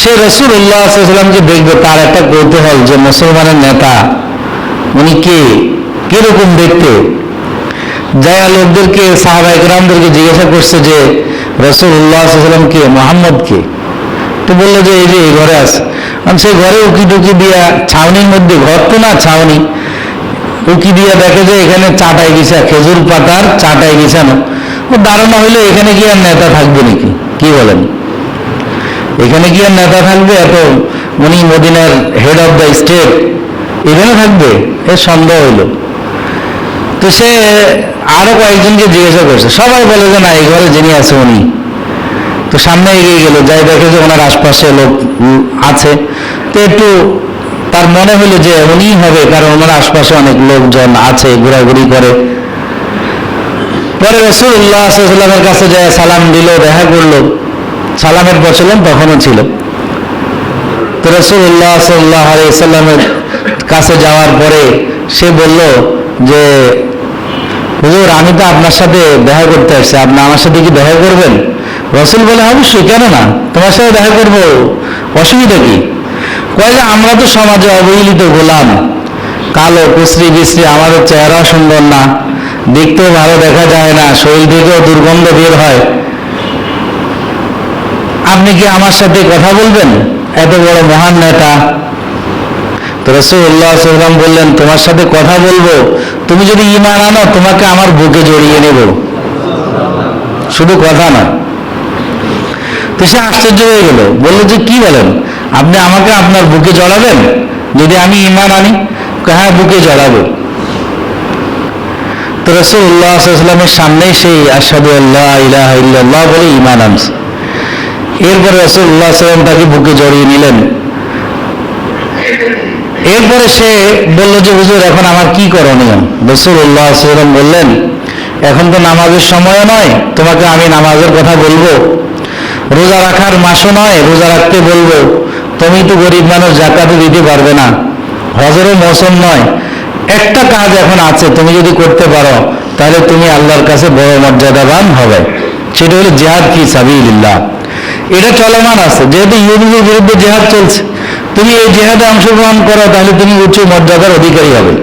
সে উল্লাহামকে দেখবে, তার একটা কৌতূহল যে মুসলমানের নেতা, উনি কে? কীরকম দেখতে? যায়া লোকদেরকে সাহাবাহিক রামদেরকে জিজ্ঞাসা করছে যে রসুল উল্লাহাম কে? মোহাম্মদ কে? তো বলল যে, এই যে, এই ঘরে আছে। কারণ সেই ঘরে উকি টুকি দিয়া, ছাউনির মধ্যে, ঘর তো না ছাউনি, উকি দিয়া দেখে যে এখানে চাটাই বিছা খেজুর পাতার চাটাই বিছানো ও ধারণা হইল এখানে কি আর নেতা থাকবে নাকি? কি বলেন? এখানে কি আর নেতা থাকবে? এত উনি মদিনার হেড অফ দ্য স্টেট এখানে থাকবে? এর সন্দেহ হইল। তো সে আরও কয়েকজনকে জিজ্ঞাসা করছে। সবাই বলে যে না, এই ঘরে যিনি আছে উনি। তো সামনে এগিয়ে গেল, যাই দেখে যে ওনার আশপাশে লোক আছে। তো একটু তার মনে হলো যে উনিই হবে, কারণ ওনার আশপাশে অনেক লোকজন আছে, ঘোরাঘুরি করে। পরে রসুল্লাহ সাল্লামের কাছে যায়, সালাম দিল, দেখা করল। সালামের প্রচলন তখনও ছিল। তো রসুল্লাহ সাল্লাহ আলাইসাল্লামের কাছে যাওয়ার পরে সে বলল যে, হুজুর, আমি তো আপনার সাথে দেখা করতে আসছি। আপনি আমার সাথে কি দেখা করবেন? রসুল বলে, অবশ্যই, কেন না? তোমার সাথে দেখা করব। অসুবিধা কি? কয় যে, আমরা তো সমাজে অবহেলিত গোলাম। কালো কুশ্রি বিশ্রী আমাদের চেহারা সুন্দর না। দেখতেও ভালো দেখা যায় না। শরীর থেকেও দুর্গন্ধ বের হয়। আপনি কি আমার সাথে কথা বলবেন? এত বড় মহান নেতা। তো রসুল্লাহ সাল্লাম বললেন, তোমার সাথে কথা বলব? তুমি যদি ইমান আনো, তোমাকে আমার বুকে জড়িয়ে নেব। শুধু কথা না। তো সে আশ্চর্য হয়ে গেল। বলল যে, কি বলেন? আপনি আমাকে আপনার বুকে জড়াবেন? যদি আমি ইমান আনি হ্যাঁ বুকে জড়াবো? তো রসুল্লাহ সাল্লামের সামনেই সেই আসাদু আল্লাহ ইলাহ ইল্লাল্লাহ বলে ইমান আনছে। এরপরে রসুল্লাহ সাল্লাম তাকে বুকে জড়িয়ে নিলেন। এরপরে সে বলল যে, হুজুর, এখন আমার কি করণীয়? রসুল্লাহ সাল্লাম বললেন, এখন তো নামাজের সময় নয়, তোমাকে আমি নামাজের কথা বলব। রোজা রাখার মাসও নয়, রোজা রাখতে বলব। তুমি তো গরিব মানুষ জাকাতে দিতে পারবে না। হজেরও মৌসুম নয়, একটা কাজ এখন আছে, তুমি যদি করতে পারো, তাহলে তুমি আল্লাহর কাছে বড় মর্যাদাবান হবে। সেটা হলো জেহাদ কি সাবিল্লাহ এটা চলমান আছে। যেহেতু ইহুদিদের বিরুদ্ধে জেহাদ চলছে, তুমি এই জেহাদে অংশগ্রহণ করো, তাহলে তুমি উচ্চ মর্যাদার অধিকারী হবে।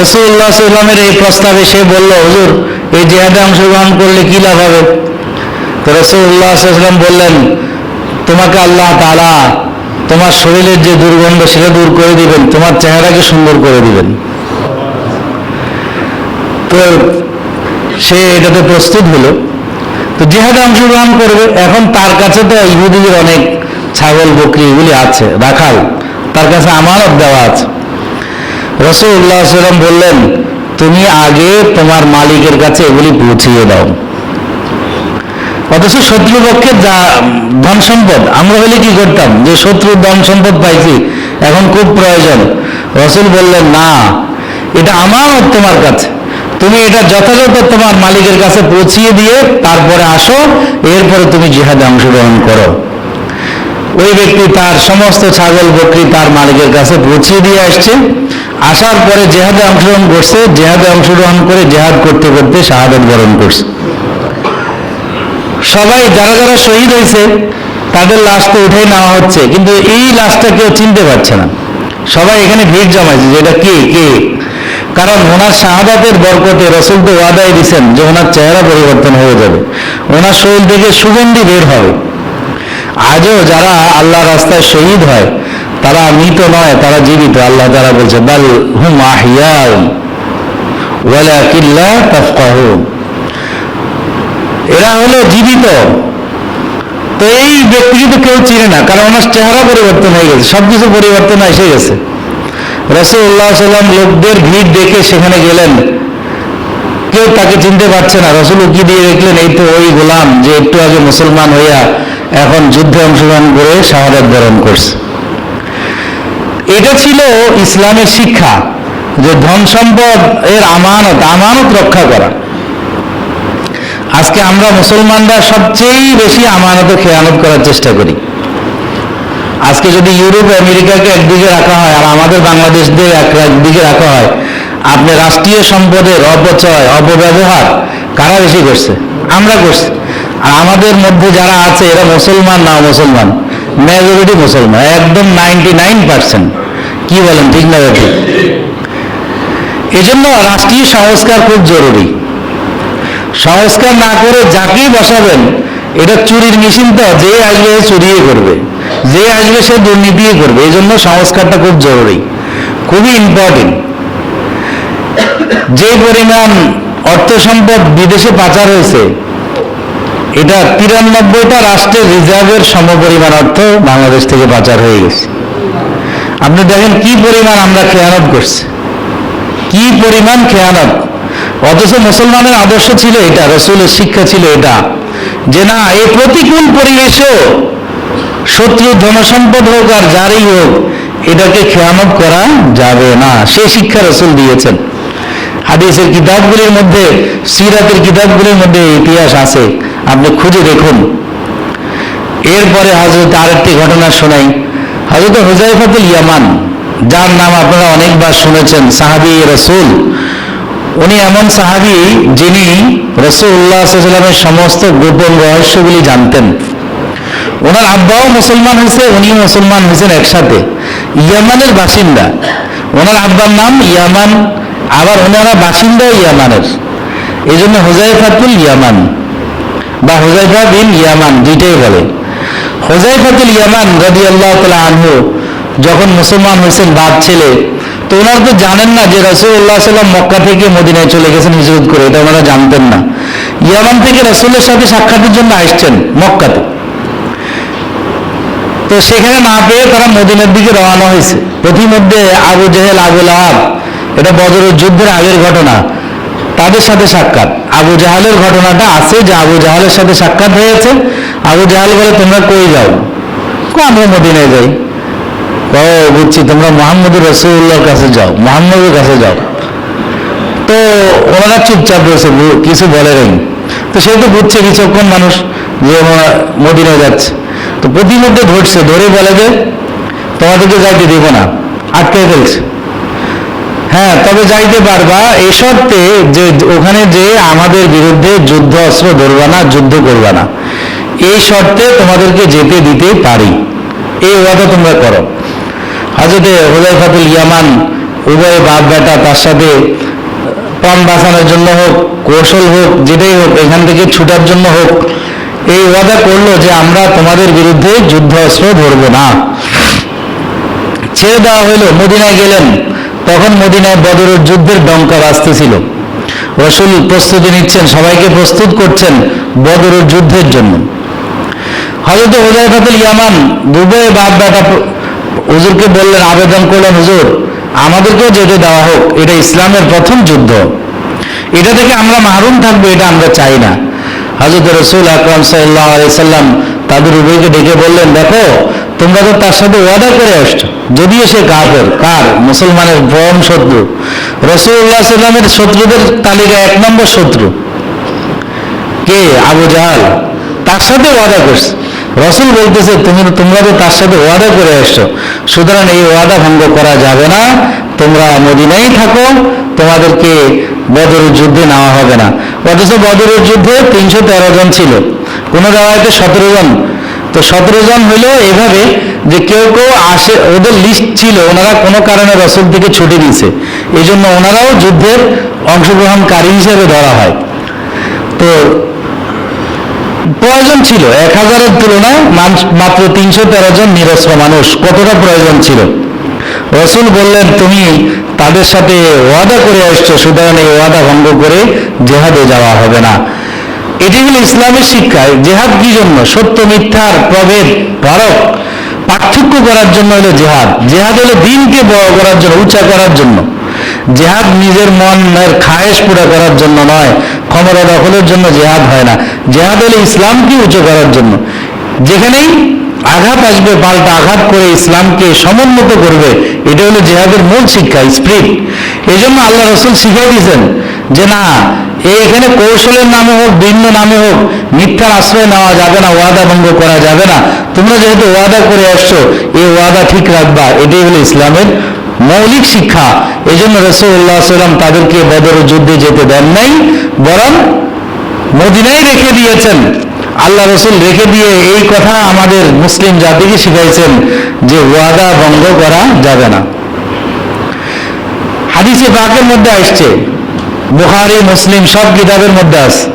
রসুল্লাহ সাল্লামের এই প্রস্তাবে সে বলল, হুজুর, এই জেহাদে অংশগ্রহণ করলে কি লাভ হবে? তো রসুল্লাহ সাল্লাম বললেন, তোমাকে আল্লাহ তালা তোমার শরীরের যে দুর্গন্ধ, সেটা দূর করে দিবেন, তোমার চেহারাকে সুন্দর করে দিবেন। তো সে এটাতে প্রস্তুত হলো। তো জেহাদে অংশগ্রহণ করবে, এখন তার কাছে তো ইহুদিদের অনেক ছাগল, বকরি এগুলি আছে, রাখাল। তার কাছে আমানত দেওয়া আছে। রসুল্লাহ সাল্লাম বললেন, তুমি আগে তোমার মালিকের কাছে এগুলি পৌঁছিয়ে দাও। অথচ শত্রুপক্ষের যা ধন সম্পদ, আমরা হলে কি করতাম? যে শত্রুর ধন সম্পদ পাইছি, এখন খুব প্রয়োজন। রসুল বললেন, না, এটা আমানত তোমার কাছে। তুমি এটা যথাযথ তোমার মালিকের কাছে পৌঁছিয়ে দিয়ে তারপরে আসো, এরপরে তুমি জিহাদে অংশগ্রহণ করো। ওই ব্যক্তি তার সমস্ত ছাগল, বকরি তার মালিকের কাছে পৌঁছিয়ে দিয়ে আসছে। আসার পরে জেহাদে অংশগ্রহণ করছে, জেহাদে অংশগ্রহণ করে জেহাদ করতে করতে শাহাদত বরণ করছে। সবাই যারা যারা শহীদ হয়েছে, তাদের লাশ তো উঠেই নেওয়া হচ্ছে, কিন্তু এই লাশটা কেউ চিনতে পারছে না। সবাই এখানে ভিড় জমাইছে যে এটা কে কে? কারণ ওনার শাহাদাতের বরকতে রসুল তো ওয়াদাই দিচ্ছেন যে ওনার চেহারা পরিবর্তন হয়ে যাবে। ওনার শরীর থেকে সুগন্ধি বের হবে। আজও যারা আল্লাহ রাস্তায় শহীদ হয়, তারা মৃত নয়, তারা জীবিত। আল্লাহ তারা বলছে, বাল হুম এরা হলো জীবিত। তো এই ব্যক্তিকে তো কেউ চিনে না, কারণ ওনার চেহারা পরিবর্তন হয়ে গেছে। সবকিছু পরিবর্তন এসে গেছে। রসুল্লাহ সাল্লাম লোকদের ভিড় দেখে সেখানে গেলেন। কেউ তাকে চিনতে পারছে না। রসুল উকি দিয়ে দেখলেন? এই তো ওই গোলাম যে একটু আগে মুসলমান হইয়া এখন যুদ্ধে অংশগ্রহণ করে শাহাদাত বরণ করছে। এটা ছিল ইসলামের শিক্ষা যে ধন সম্পদ এর আমানত আমানত রক্ষা করা। আজকে আমরা মুসলমানরা সবচেয়ে বেশি আমানত খেয়ানত করার চেষ্টা করি। আজকে যদি ইউরোপ, আমেরিকাকে একদিকে রাখা হয় আর আমাদের বাংলাদেশদের এক একদিকে রাখা হয়, আপনি রাষ্ট্রীয় সম্পদের অপচয়, অপব্যবহার কারা বেশি করছে? আমরা করছি। আর আমাদের মধ্যে যারা আছে, এরা মুসলমান না মুসলমান? মেজরিটি মুসলমান, একদম নাইনটি নাইন পার্সেন্ট কি বলেন, ঠিক না ঠিক এজন্য রাষ্ট্রীয় সংস্কার খুব জরুরি। সংস্কার না করে যাকেই বসাবেন, এটা চুরির মেশিন তো, যে আসবে চুরিয়ে করবে। যে আসবে সে দুর্নীতি করবে। এই জন্য সংস্কারটা খুব জরুরি, খুবই ইম্পর্টেন্ট যে পরিমাণ অর্থ সম্পদ বিদেশে পাচার হয়েছে, এটা তিরানব্বইটা রাষ্ট্রের রিজার্ভের সমপরিমাণ অর্থ বাংলাদেশ থেকে পাচার হয়ে গেছে। আপনি দেখেন কি পরিমাণ আমরা খেয়ানত করছি। কি পরিমাণ খেয়ানত। অথচ মুসলমানের আদর্শ ছিল এটা, রসুলের শিক্ষা ছিল এটা, যে না, এই প্রতিকূল পরিবেশেও শত্রু ধনসম্পদ হোক আর যারই হোক, এটাকে খেয়ানত করা যাবে না। সে শিক্ষা রসুল দিয়েছেন। হাদিসের কিতাবগুলির মধ্যে, সিরাতের কিতাবগুলির মধ্যে ইতিহাস আছে। আপনি খুঁজে দেখুন। এরপরে হজরত আরেকটি ঘটনা শোনাই। হজরত হুজাইফাতুল ইয়ামান, যার নাম আপনারা অনেকবার শুনেছেন, সাহাবি রসুল। উনি এমন সাহাবি যিনি রসুল্লাহ সাল্লামের সমস্ত গোপন রহস্যগুলি জানতেন। ওনার আব্বাও মুসলমান হয়েছে, উনিও মুসলমান হয়েছেন একসাথে। ইয়ামানের বাসিন্দা। ওনার আব্বার নাম ইয়ামান, আবার ওনারা বাসিন্দাও ইয়ামানের। এই জন্য হুজাইফাতুল ইয়ামান বা হুজাইফা বিন ইয়ামান দুইটাই বলে। হুজাইফাতুল ইয়ামান রদি আল্লাহ তালা আনহু যখন মুসলমান হয়েছেন বাপ ছেলে, তো ওনারা তো জানেন না যে রসুল্লাহ সাল্লাম মক্কা থেকে মদিনায় চলে গেছেন হিজরত করে, এটা ওনারা জানতেন না। ইয়ামান থেকে রসুলের সাথে সাক্ষাতের জন্য আসছেন মক্কাতে। তো সেখানে না পেয়ে তারা মদিনার দিকে রওনা হয়েছে। প্রতিমধ্যে আবু জেহেল আবুল আহাব এটা বদরের যুদ্ধের আগের ঘটনা, তাদের সাথে সাক্ষাৎ। আবু জাহালের ঘটনাটা আছে যে আবু জাহালের সাথে সাক্ষাৎ হয়েছে। আবু জাহাল বলে, তোমরা কই যাও? আমরা মদিনায় যাই। ও, বুঝছি, তোমরা মোহাম্মদ রসুল্লাহর কাছে যাও, মোহাম্মদের কাছে যাও। তো ওনারা চুপচাপ রয়েছে, কিছু বলেন তো সে তো বুঝছে, কিছুক্ষণ মানুষ যে মদিনায় যাচ্ছে। তো প্রতিমধ্যে ধরছে ধরে বলে যে তোমাদেরকে যাইতে দেবো না, আটকে ফেলছে। হ্যাঁ তবে যাইতে পারবা, এই শর্তে যে ওখানে যে আমাদের বিরুদ্ধে যুদ্ধ অস্ত্র ধরবা না, যুদ্ধ করবা না। এই শর্তে তোমাদেরকে যেতে দিতে পারি। এই ওয়াদা তোমরা করো। হাজরতে হুদাইফাতুল ইয়ামান উভয় বাপ বেটা তার সাথে প্রাণ বাঁচানোর জন্য হোক, কৌশল হোক, যেটাই হোক, এখান থেকে ছুটার জন্য হোক এই ওয়াদা করল যে আমরা তোমাদের বিরুদ্ধে যুদ্ধ অস্ত্র ধরবো না। ছেড়ে দেওয়া হলো মদিনায় গেলেন। তখন মদিনায় বদরের যুদ্ধের ডঙ্কা বাজতেছিল। রসুল প্রস্তুতি নিচ্ছেন, সবাইকে প্রস্তুত করছেন বদরের যুদ্ধের জন্য। হজরত হুজাইফাতুল ইয়ামান দুবয়ে বাপ বেটা হুজুরকে বললেন, আবেদন করলেন, হুজুর, আমাদেরকেও যেতে দেওয়া হোক, এটা ইসলামের প্রথম যুদ্ধ। এটা থেকে আমরা মাহরুম থাকব, এটা আমরা চাই না। হজরত রসুল আকরাম সাল্লাহ সাল্লাম তাদের উভয়কে ডেকে বললেন, দেখো, তোমরা তো তার সাথে ওয়াদা করে আসছো। যদিও সে কাফের, কার? মুসলমানের পরম শত্রু। রসুল্লাহ সাল্লামের শত্রুদের তালিকা এক নম্বর শত্রু। কে? আবু জাহাল। তার সাথে ওয়াদা করছে। রসুল বলতেছে, তুমি, তোমরা তো তার সাথে ওয়াদা করে আসছো। সুতরাং এই ওয়াদা ভঙ্গ করা যাবে না। তোমরা মদিনাই থাকো। তোমাদেরকে বদরের যুদ্ধে নেওয়া হবে না। অথচ বদরের যুদ্ধে তিনশো তেরো জন ছিল। কোনো জায়গাতে সতেরো জন। তো সতেরো জন হইল এভাবে যে কেউ কেউ আসে, ওদের লিস্ট ছিল, ওনারা কোনো কারণে রসুল থেকে ছুটে দিয়েছে এই জন্য ওনারাও যুদ্ধের অংশগ্রহণকারী হিসেবে ধরা হয়। তো প্রয়োজন ছিল। এক হাজারের তুলনায় মাত্র তিনশো তেরো জন নিরস্ত্র মানুষ। কতটা প্রয়োজন ছিল? রসুল বললেন, তুমি তাদের সাথে ওয়াদা করে আসছো, সুতরাং এই ওয়াদা ভঙ্গ করে জেহাদে যাওয়া হবে না। এটি হলো ইসলামের শিক্ষায় জেহাদ কি জন্য? সত্য, মিথ্যার প্রভেদ ধরক পার্থক্য করার জন্য হলো জেহাদ। জেহাদ হলো দিনকে বড় করার জন্য, উঁচা করার জন্য। জেহাদ নিজের মনের খায়েশ পুরা করার জন্য নয়, ক্ষমতা দখলের জন্য জেহাদ হয় না। জেহাদ হলো ইসলামকে উঁচু করার জন্য। যেখানেই আঘাত আসবে, পাল্টা আঘাত করে ইসলামকে সমুন্নত করবে। এটা হলো জেহাদের মূল শিক্ষা, স্প্রিট। এই জন্য আল্লাহ রসুল শিখিয়ে দিয়েছেন যে না এখানে কৌশলের নামে হোক, ভিন্ন নামে হোক, মিথ্যার আশ্রয় নেওয়া যাবে না, ওয়াদা ভঙ্গ করা যাবে না। তোমরা যেহেতু ওয়াদা করে আসছো এই ওয়াদা ঠিক রাখবা। এটাই হলো ইসলামের মৌলিক শিক্ষা। এই জন্য রসুল্লাহ সাল্লাম তাদেরকে বদর যুদ্ধে যেতে দেন নাই, বরং মদিনায় রেখে দিয়েছেন। আল্লাহ রসুল রেখে দিয়ে এই কথা আমাদের মুসলিম জাতিকে শিখাইছেন যে ওয়াদা ভঙ্গ করা যাবে না। হাদিসে পাকের মধ্যে আসছে, বুখারি, মুসলিম সব কিতাবের মধ্যে আছে,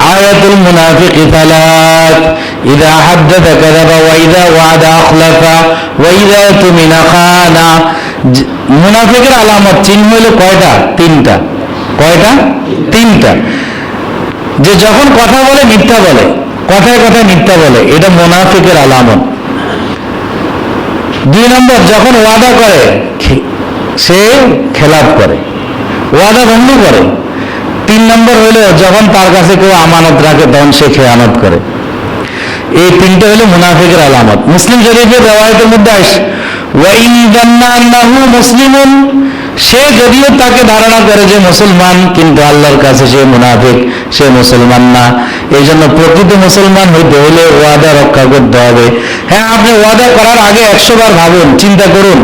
আয়াতুল মুনাফিক ইদা তুমিনা খানা। মুনাফিকের আলামত চিহ্ন হলো কয়টা? তিনটা। কয়টা? তিনটা। যে যখন কথা বলে, মিথ্যা বলে। কথায় কথায় মিথ্যা বলে। এটা মুনাফিকের আলামত। দুই নম্বর, যখন ওয়াদা করে সে খেলাপ করে, ওয়াদা ভঙ্গ করে। তিন নম্বর হলো যখন তার কাছে কেউ আমানত রাখে, তখন সে খেয়ানত করে। এই তিনটে হলো মুনাফিকের আলামত। মুসলিম শরীফের রেওয়ায়তের মধ্যে আস ওয়াইন জান্না আন্নাহু মুসলিমুন সে যদিও তাকে ধারণা করে যে মুসলমান, কিন্তু আল্লাহর কাছে সে মুনাফিক, সে মুসলমান না। এই জন্য প্রকৃত মুসলমান হইতে হলে ওয়াদা রক্ষা করতে হবে। হ্যাঁ আপনি ওয়াদা করার আগে একশো বার ভাবুন, চিন্তা করুন,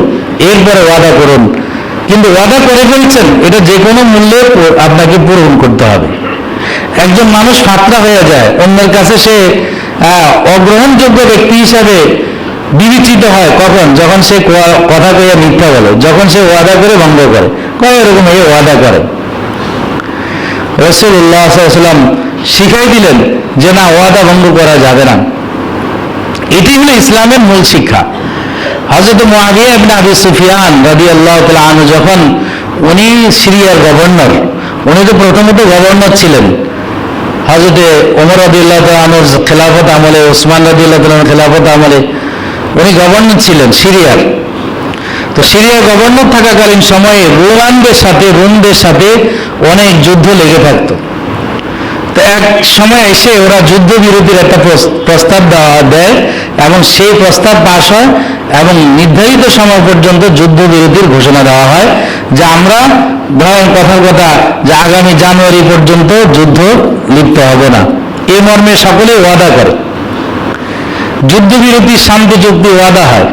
এরপরে ওয়াদা করুন। কিন্তু ওয়াদা করে ফেলছেন, এটা যে কোনো মূল্যে আপনাকে পূরণ করতে হবে। একজন মানুষ ফাতরা হয়ে যায়, অন্যের কাছে সে অগ্রহণযোগ্য ব্যক্তি হিসাবে বিবেচিত হয় কখন? যখন সে কথা কইয়া মিথ্যা বলে, যখন সে ওয়াদা করে ভঙ্গ করে। কয় এরকম এই ওয়াদা করে? রসুল্লাহ সাল্লাম শিখাই দিলেন যে না, ওয়াদা ভঙ্গ করা যাবে না। এটি হলো ইসলামের মূল শিক্ষা। হজরত ইবনে আবি সুফিয়ান রাদিয়াল্লাহু আল্লাহ আনহু যখন উনি সিরিয়ার গভর্নর, উনি তো প্রথমত গভর্নর ছিলেন। হজরতে ওমর রাদিয়াল্লাহু তাআলা আনহুর খেলাফত আমলে, ওসমান রাদিয়াল্লাহু তাআলার খেলাফত আমলে উনি গভর্নর ছিলেন, সিরিয়ার। তো সিরিয়ার গভর্নর থাকাকালীন সময়ে রোমানদের সাথে, রোমদের সাথে অনেক যুদ্ধ লেগে থাকতো। তো এক সময় এসে ওরা যুদ্ধবিরতির একটা প্রস- প্রস্তাব দেওয়া দেয় এবং সেই প্রস্তাব পাশ হয় এবং নির্ধারিত সময় পর্যন্ত যুদ্ধবিরতির ঘোষণা দেওয়া হয় যে আমরা ধরেন কথার কথা যে আগামী জানুয়ারি পর্যন্ত যুদ্ধ লিপ্ত হবে না। এই মর্মে সকলেই ওয়াদা করে। যুদ্ধবিরতি শান্তি চুক্তি ওয়াদা হয়।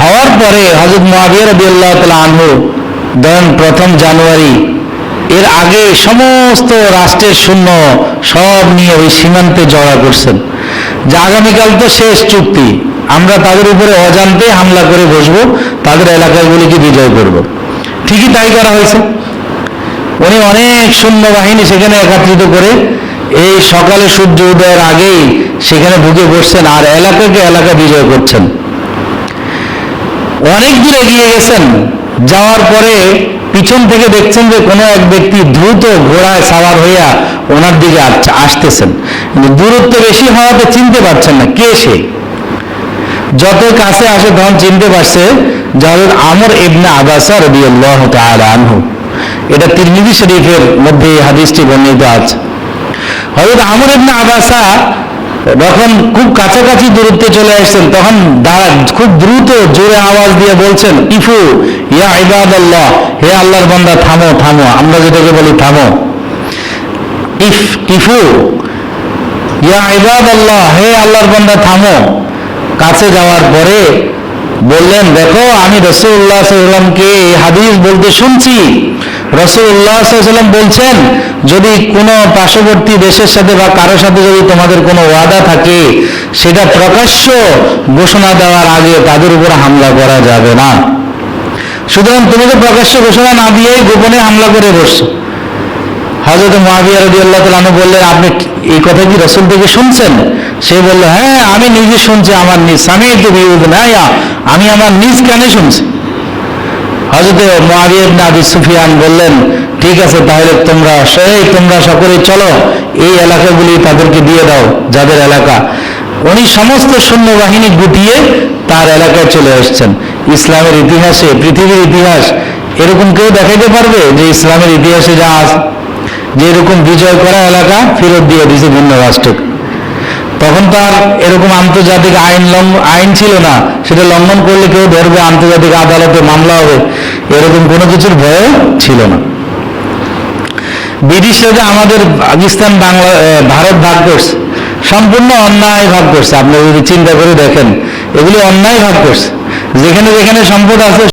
হওয়ার পরে হজরত মহাবির রবিআল্লাহ তালা আনহু ধরেন প্রথম জানুয়ারি। এর আগে সমস্ত রাষ্ট্রের শূন্য সব নিয়ে ওই সীমান্তে জড়া করছেন। যে আগামীকাল তো শেষ চুক্তি, আমরা তাদের উপরে অজান্তে হামলা করে বসবো, তাদের এলাকাগুলিকে বিজয় করব। ঠিকই তাই করা হয়েছে। উনি অনেক সৈন্য বাহিনী সেখানে একত্রিত করে এই সকালে সূর্য উদয়ের আগেই সেখানে ঢুকে বসছেন আর এলাকাকে এলাকা বিজয় করছেন। অনেক দূর এগিয়ে গেছেন। যাওয়ার পরে পিছন থেকে দেখছেন যে কোনো এক ব্যক্তি দ্রুত ঘোড়ায় সাওয়ার হইয়া ওনার দিকে আসতেছেন। দূরত্ব বেশি হওয়াতে চিনতে পারছেন না কে সে। যত কাছে আসে তখন চিনতে পারছে যাদের আমর ইবনে আবাসা রাদিয়াল্লাহু তাআলা আনহু। এটা তিরমিজি শরীফের মধ্যে হাদিসটি বর্ণিত আছে। হযরত আমর ইবনে আবাসা যখন খুব কাছাকাছি দূরত্বে চলে আসছেন, তখন দাঁড়া খুব দ্রুত জোরে আওয়াজ দিয়ে বলছেন, ইফু, ইয়া ইবাদাল্লাহ, হে আল্লাহর বান্দা, থামো থামো, আমরা যেটাকে বলি থামো। ইফ, ইফু, ইয়া ইবাদাল্লাহ, হে আল্লাহর বান্দা, থামো। কাছে যাওয়ার পরে বললেন, দেখো, আমি রসুল্লাহ সাল্লামকে হাদিস বলতে শুনছি। রসুল্লাহ সাল্লাম বলছেন, যদি কোনো পার্শ্ববর্তী দেশের সাথে বা কারোর সাথে যদি তোমাদের কোনো ওয়াদা থাকে, সেটা প্রকাশ্য ঘোষণা দেওয়ার আগে তাদের উপর হামলা করা যাবে না। সুতরাং তুমি তো প্রকাশ্য ঘোষণা না দিয়েই গোপনে হামলা করে বসছো। হজরত মহাবিয়া রবি আল্লাহ বললেন, আপনি এই কথা কি রসুল থেকে শুনছেন? সে বলল হ্যাঁ আমি নিজে শুনছি, আমার নিজ স্বামী তো বিরোধ না আমি আমার নিজ কানে শুনছি। হজরত মহাবিয়া ইবনে আবি সুফিয়ান বললেন, ঠিক আছে, তাহলে তোমরা সেই, তোমরা সকলে চলো, এই এলাকাগুলি তাদেরকে দিয়ে দাও, যাদের এলাকা। উনি সমস্ত সৈন্যবাহিনী গুটিয়ে তার এলাকায় চলে আসছেন। ইসলামের ইতিহাসে, পৃথিবীর ইতিহাস, এরকম কেউ দেখাইতে পারবে যে ইসলামের ইতিহাসে যা যে এরকম বিজয় করা এলাকা ফেরত দিয়ে দিয়েছে ভিন্ন রাষ্ট্রকে। তখন তো আর এরকম আন্তর্জাতিক আইন আইন ছিল না। সেটা লঙ্ঘন করলে কেউ ধরবে, আন্তর্জাতিক আদালতে মামলা হবে। এরকম কোনো কিছুর ভয় ছিল না। ব্রিটিশরা আমাদের পাকিস্তান, বাংলা ভারত ভাগ করছে, সম্পূর্ণ অন্যায় ভাগ করছে। আপনি যদি চিন্তা করে দেখেন, এগুলি অন্যায় ভাগ করছে। যেখানে যেখানে সম্পদ আছে